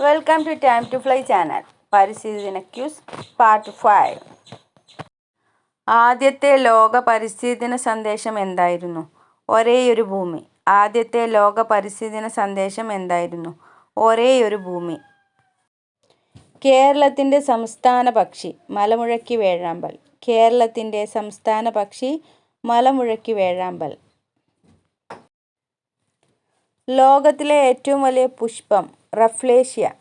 Welcome to time to fly channel പരിസ്ഥിതി quiz part five ആദ്യത്തെ ലോക പരിസ്ഥിതി ദിന സന്ദേശം എന്തായിരുന്നു? ഒരേയൊരു ഭൂമി. ആദ്യത്തെ ലോക പരിസ്ഥിതി ദിന സന്ദേശം എന്തായിരുന്നു? ഒരേയൊരു ഭൂമി. കേരളത്തിന്റെ സംസ്ഥാന പക്ഷി മലമുഴക്കി വേഴാമ്പൽ. കേരളത്തിന്റെ സംസ്ഥാന പക്ഷി മലമുഴക്കി വേഴാമ്പൽ. ലോകത്തിലെ ഏറ്റവും വലിയ പുഷ്പം റഫ്ലേഷ്യ.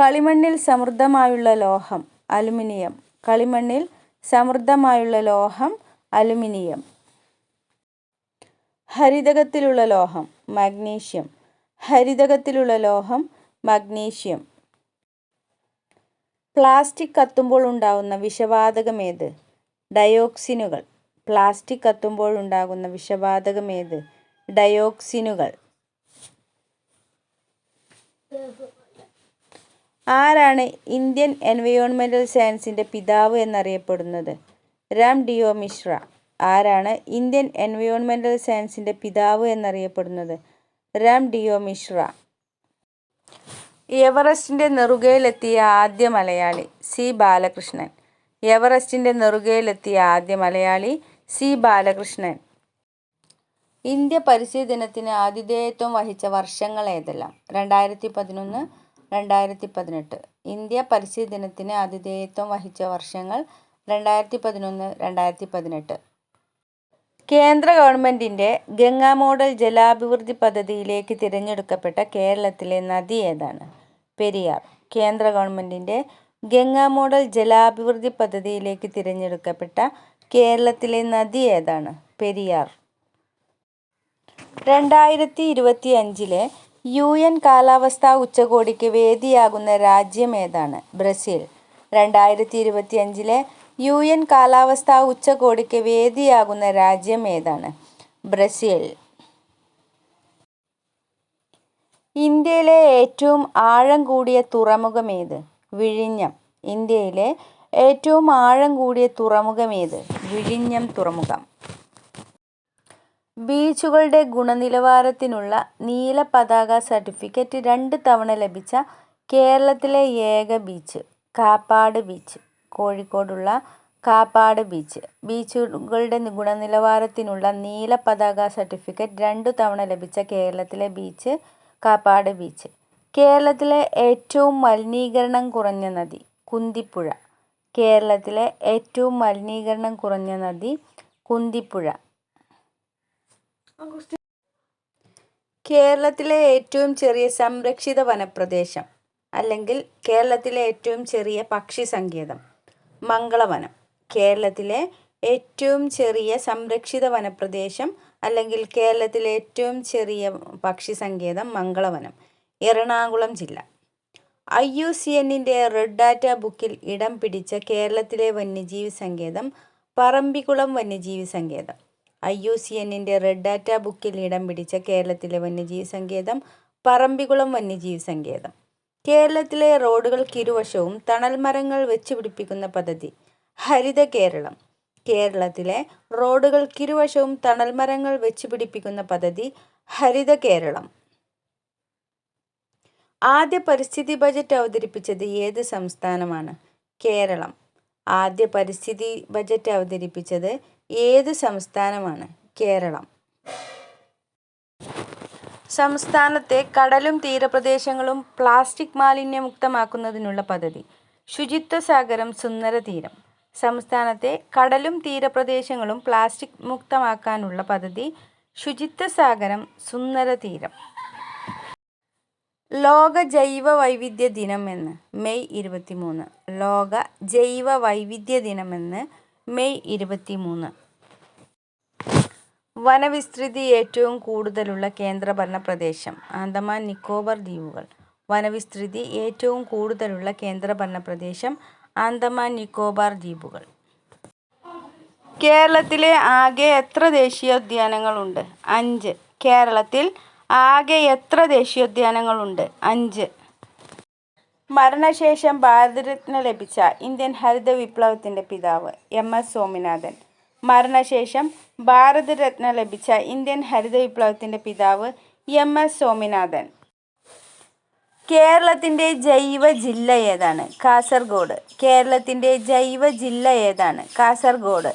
കളിമണ്ണിൽ സമൃദ്ധമായുള്ള ലോഹം അലുമിനിയം. കളിമണ്ണിൽ സമൃദ്ധമായുള്ള ലോഹം അലുമിനിയം. ഹരിതകത്തിലുള്ള ലോഹം മഗ്നീഷ്യം. ഹരിതകത്തിലുള്ള ലോഹം മഗ്നീഷ്യം. പ്ലാസ്റ്റിക് കത്തുമ്പോൾ ഉണ്ടാകുന്ന വിഷവാതകമേത് ഡയോക്സിനുകൾ. പ്ലാസ്റ്റിക് കത്തുമ്പോൾ ഉണ്ടാകുന്ന വിഷവാതകമേത് ഡയോക്സിനുകൾ. ആരാണ് ഇന്ത്യൻ എൻവയോൺമെന്റൽ സയൻസിന്റെ പിതാവ് എന്നറിയപ്പെടുന്നത്? രാം ഡിയോ മിശ്ര. ആരാണ് ഇന്ത്യൻ എൻവയോൺമെന്റൽ സയൻസിന്റെ പിതാവ് എന്നറിയപ്പെടുന്നത്? രാം ഡിയോ മിശ്ര. എവറസ്റ്റിന്റെ നെറുകയിലെത്തിയ ആദ്യ മലയാളി സി ബാലകൃഷ്ണൻ. എവറസ്റ്റിന്റെ നെറുകയിലെത്തിയ ആദ്യ മലയാളി സി ബാലകൃഷ്ണൻ. ഇന്ത്യ പരിസ്ഥിതി ദിനത്തിന് ആതിഥേയത്വം വഹിച്ച വർഷങ്ങൾ ഏതെല്ലാം? രണ്ടായിരത്തി പതിനൊന്ന് രണ്ടായിരത്തി പതിനെട്ട് ഇന്ത്യ പരിസ്ഥിതി ദിനത്തിന് ആതിഥേയത്വം വഹിച്ച വർഷങ്ങൾ രണ്ടായിരത്തി പതിനൊന്ന് രണ്ടായിരത്തി പതിനെട്ട് കേന്ദ്ര ഗവൺമെന്റിന്റെ ഗംഗാ മോഡൽ ജലാഭിവൃദ്ധി പദ്ധതിയിലേക്ക് തിരഞ്ഞെടുക്കപ്പെട്ട കേരളത്തിലെ നദി ഏതാണ്? പെരിയാർ. കേന്ദ്ര ഗവൺമെന്റിന്റെ ഗംഗാ മോഡൽ ജലാഭിവൃദ്ധി പദ്ധതിയിലേക്ക് തിരഞ്ഞെടുക്കപ്പെട്ട കേരളത്തിലെ നദി ഏതാണ്? പെരിയാർ. രണ്ടായിരത്തി ഇരുപത്തി അഞ്ചിലെ യു എൻ കാലാവസ്ഥാ ഉച്ചകോടിക്ക് വേദിയാകുന്ന രാജ്യം ഏതാണ്? ബ്രസീൽ. രണ്ടായിരത്തി ഇരുപത്തി അഞ്ചിലെ യു എൻ കാലാവസ്ഥാ ഉച്ചകോടിക്ക് വേദിയാകുന്ന രാജ്യം ഏതാണ്? ബ്രസീൽ. ഇന്ത്യയിലെ ഏറ്റവും ആഴം കൂടിയ തുറമുഖമേത് വിഴിഞ്ഞം. ഇന്ത്യയിലെ ഏറ്റവും ആഴം കൂടിയ തുറമുഖമേത് വിഴിഞ്ഞം തുറമുഖം. ബീച്ചുകളുടെ ഗുണനിലവാരത്തിനുള്ള നീല പതാക സർട്ടിഫിക്കറ്റ് രണ്ട് തവണ ലഭിച്ച കേരളത്തിലെ ഏക ബീച്ച് കാപ്പാട് ബീച്ച് കോഴിക്കോടുള്ള കാപ്പാട് ബീച്ച്. ബീച്ചുകളുടെ ഗുണനിലവാരത്തിനുള്ള നീല പതാക സർട്ടിഫിക്കറ്റ് രണ്ടു തവണ ലഭിച്ച കേരളത്തിലെ ബീച്ച് കാപ്പാട് ബീച്ച്. കേരളത്തിലെ ഏറ്റവും മലിനീകരണം കുറഞ്ഞ നദി കുന്തിപ്പുഴ. കേരളത്തിലെ ഏറ്റവും മലിനീകരണം കുറഞ്ഞ നദി കുന്തിപ്പുഴ. കേരളത്തിലെ ഏറ്റവും ചെറിയ സംരക്ഷിത വനപ്രദേശം അല്ലെങ്കിൽ കേരളത്തിലെ ഏറ്റവും ചെറിയ പക്ഷി സങ്കേതം മംഗളവനം. കേരളത്തിലെ ഏറ്റവും ചെറിയ സംരക്ഷിത വനപ്രദേശം അല്ലെങ്കിൽ കേരളത്തിലെ ഏറ്റവും ചെറിയ പക്ഷി സങ്കേതം മംഗളവനം എറണാകുളം ജില്ല. ഐ യു സി എന്നിന്റെ റെഡ് ഡാറ്റ ബുക്കിൽ ഇടം പിടിച്ച കേരളത്തിലെ വന്യജീവി സങ്കേതം പറമ്പിക്കുളം വന്യജീവി സങ്കേതം. ഐ യു സി എന്നിന്റെ റെഡ് ഡാറ്റ ബുക്കിൽ ഇടം പിടിച്ച കേരളത്തിലെ വന്യജീവി സങ്കേതം പറമ്പിക്കുളം വന്യജീവി സങ്കേതം കേരളത്തിലെ റോഡുകൾക്കിരുവശവും തണൽ മരങ്ങൾ വെച്ച് പിടിപ്പിക്കുന്ന പദ്ധതി ഹരിത കേരളം. കേരളത്തിലെ റോഡുകൾക്കിരുവശവും തണൽ മരങ്ങൾ വെച്ച് പിടിപ്പിക്കുന്ന പദ്ധതി ഹരിത കേരളം. ആദ്യ പരിസ്ഥിതി ബജറ്റ് അവതരിപ്പിച്ചത് ഏത് സംസ്ഥാനമാണ്? കേരളം. ആദ്യ പരിസ്ഥിതി ബജറ്റ് അവതരിപ്പിച്ചത് ഏത് സംസ്ഥാനമാണ്? കേരളം. സംസ്ഥാനത്തെ കടലും തീരപ്രദേശങ്ങളും പ്ലാസ്റ്റിക് മാലിന്യമുക്തമാക്കുന്നതിനുള്ള പദ്ധതി. ശുചിത്വ സാഗരം സുന്ദര തീരം. സംസ്ഥാനത്തെ കടലും തീരപ്രദേശങ്ങളും പ്ലാസ്റ്റിക് മുക്തമാക്കാനുള്ള പദ്ധതി ശുചിത്വ സാഗരം സുന്ദര തീരം. ലോക ജൈവ വൈവിധ്യ ദിനം എന്ന് മെയ് ഇരുപത്തി മൂന്ന് ലോക ജൈവ വൈവിധ്യ ദിനമെന്ന് മെയ് ഇരുപത്തി മൂന്ന് വനവിസ്തൃതി ഏറ്റവും കൂടുതലുള്ള കേന്ദ്രഭരണ പ്രദേശം ആൻഡമാൻ നിക്കോബാർ ദ്വീപുകൾ. വനവിസ്തൃതി ഏറ്റവും കൂടുതലുള്ള കേന്ദ്രഭരണ പ്രദേശം ആൻഡമാൻ നിക്കോബാർ ദ്വീപുകൾ. കേരളത്തിലെ ആകെ എത്ര ദേശീയോദ്യാനങ്ങളുണ്ട്? അഞ്ച്. കേരളത്തിൽ ആകെ എത്ര ദേശീയോദ്യാനങ്ങളുണ്ട്? അഞ്ച്. മരണശേഷം ഭാരതരത്ന ലഭിച്ച ഇന്ത്യൻ ഹരിത വിപ്ലവത്തിന്റെ പിതാവ് എം എസ് സ്വാമിനാഥൻ മരണശേഷം ഭാരതരത്ന ലഭിച്ച ഇന്ത്യൻ ഹരിത വിപ്ലവത്തിന്റെ പിതാവ് എം എസ് സ്വാമിനാഥൻ കേരളത്തിന്റെ ജൈവ ജില്ല ഏതാണ്? കാസർഗോഡ്. കേരളത്തിന്റെ ജൈവ ജില്ല ഏതാണ്? കാസർഗോഡ്.